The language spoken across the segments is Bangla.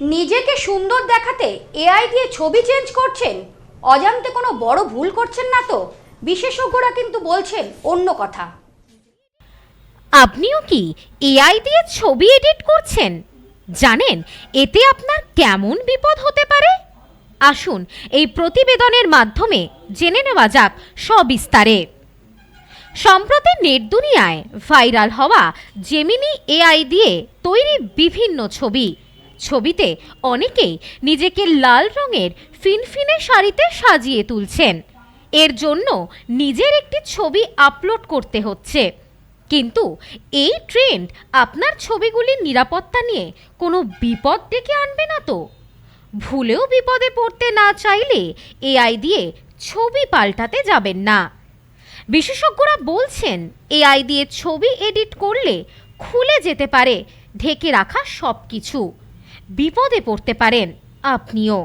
নিজেকে সুন্দর দেখাতে এআই দিয়ে ছবি চেঞ্জ করছেন? অজান্তে কোনো বড় ভুল করছেন না তো? বিশেষজ্ঞরা কিন্তু বলছেন অন্য কথা। আপনিও কি এআই দিয়ে ছবি এডিট করছেন? জানেন, এতে আপনার কেমন বিপদ হতে পারে? আসুন, এই প্রতিবেদনের মাধ্যমে জেনে নেওয়া যাক সবিস্তারে। সম্প্রতি নেট দুনিয়ায় ভাইরাল হওয়া জেমিনি এআই দিয়ে তৈরি বিভিন্ন ছবি। ছবিতে অনেকেই নিজেকে লাল রঙের ফিনফিনে শাড়িতে সাজিয়ে তুলছেন। এর জন্য নিজের একটি ছবি আপলোড করতে হচ্ছে। কিন্তু এই ট্রেন্ড আপনার ছবিগুলির নিরাপত্তা নিয়ে কোনো বিপদ ডেকে আনবে না তো। ভুলেও বিপদে পড়তে না চাইলে এআই দিয়ে ছবি পাল্টাতে যাবেন না। বিশেষজ্ঞরা বলছেন, এআই দিয়ে ছবি এডিট করলে খুলে যেতে পারে, ঢেকে রাখা সব কিছু বিপদে পড়তে পারেন আপনিও।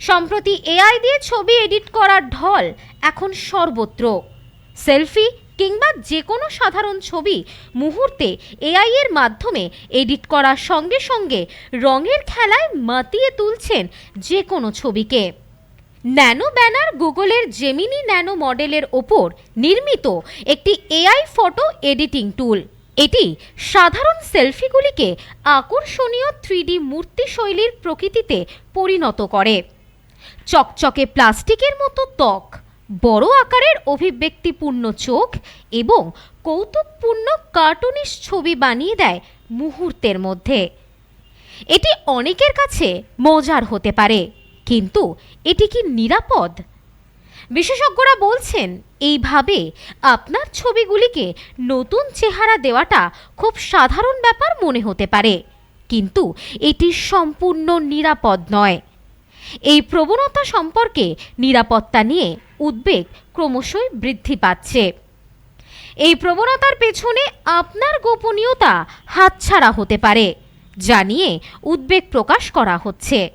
সম্প্রতি এআই দিয়ে ছবি এডিট করার ঢল এখন সর্বত্র। সেলফি কিংবা যে কোনো সাধারণ ছবি মুহূর্তে এআই এর মাধ্যমে এডিট করার সঙ্গে সঙ্গে রঙের খেলায় মাতিয়ে তুলছেন যে কোনো ছবিকে। ন্যানো ব্যানার গুগলের জেমিনি ন্যানো মডেলের ওপর নির্মিত একটি এআই ফটো এডিটিং টুল। এটি সাধারণ সেলফিগুলিকে আকর্ষণীয় থ্রিডি মূর্তি শৈলীর প্রকৃতিতে পরিণত করে। চকচকে প্লাস্টিকের মতো ত্বক, বড় আকারের অভিব্যক্তিপূর্ণ চোখ এবং কৌতুকপূর্ণ কার্টুনিশ ছবি বানিয়ে দেয় মুহূর্তের মধ্যে। এটি অনেকের কাছে মজার হতে পারে, কিন্তু এটি কি নিরাপদ? বিশেষজ্ঞরা বলছেন, এইভাবে আপনার ছবিগুলিকে নতুন চেহারা দেওয়াটা খুব সাধারণ ব্যাপার মনে হতে পারে। কিন্তু এটি সম্পূর্ণ নিরাপদ নয়। এই প্রবণতা সম্পর্কে নিরাপত্তা নিয়ে উদ্বেগ ক্রমশই বৃদ্ধি পাচ্ছে। এই প্রবণতার পেছনে আপনার গোপনীয়তা হাতছাড়া হতে পারে, যা নিয়ে উদ্বেগ প্রকাশ করা হচ্ছে।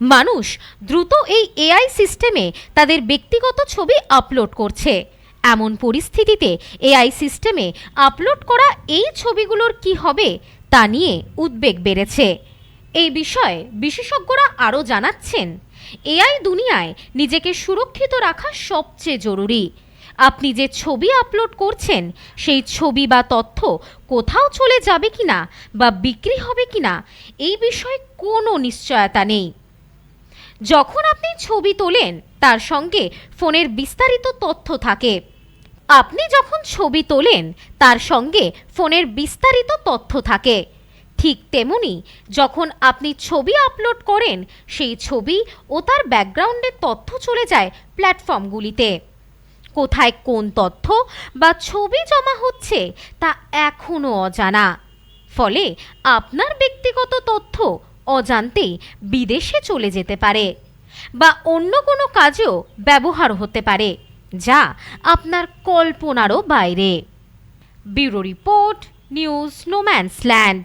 মানুষ দ্রুত এই এআই সিস্টেমে তাদের ব্যক্তিগত ছবি আপলোড করছে। এমন পরিস্থিতিতে এআই সিস্টেমে আপলোড করা এই ছবিগুলোর কি হবে তা নিয়ে উদ্বেগ বেড়েছে। এই বিষয়ে বিশেষজ্ঞরা আরও জানাচ্ছেন, এআই দুনিয়ায় নিজেকে সুরক্ষিত রাখা সবচেয়ে জরুরি। আপনি যে ছবি আপলোড করছেন, সেই ছবি বা তথ্য কোথাও চলে যাবে কিনা বা বিক্রি হবে কিনা, এই বিষয়ে কোনো নিশ্চয়তা নেই। যখন আপনি ছবি তোলেন, তার সঙ্গে ফোনের বিস্তারিত তথ্য থাকে। আপনি যখন ছবি তোলেন, তার সঙ্গে ফোনের বিস্তারিত তথ্য থাকে। ঠিক তেমনি, যখন আপনি ছবি আপলোড করেন, সেই ছবি ও তার ব্যাকগ্রাউন্ডের তথ্য চলে যায় প্ল্যাটফর্মগুলিতে। কোথায় কোন তথ্য বা ছবি জমা হচ্ছে, তা এখনও অজানা। ফলে আপনার ব্যক্তিগত তথ্য অজান্তেই বিদেশে চলে যেতে পারে বা অন্য কোনো কাজেও ব্যবহার হতে পারে, যা আপনার কল্পনারও বাইরে। Bureau report, news no man's land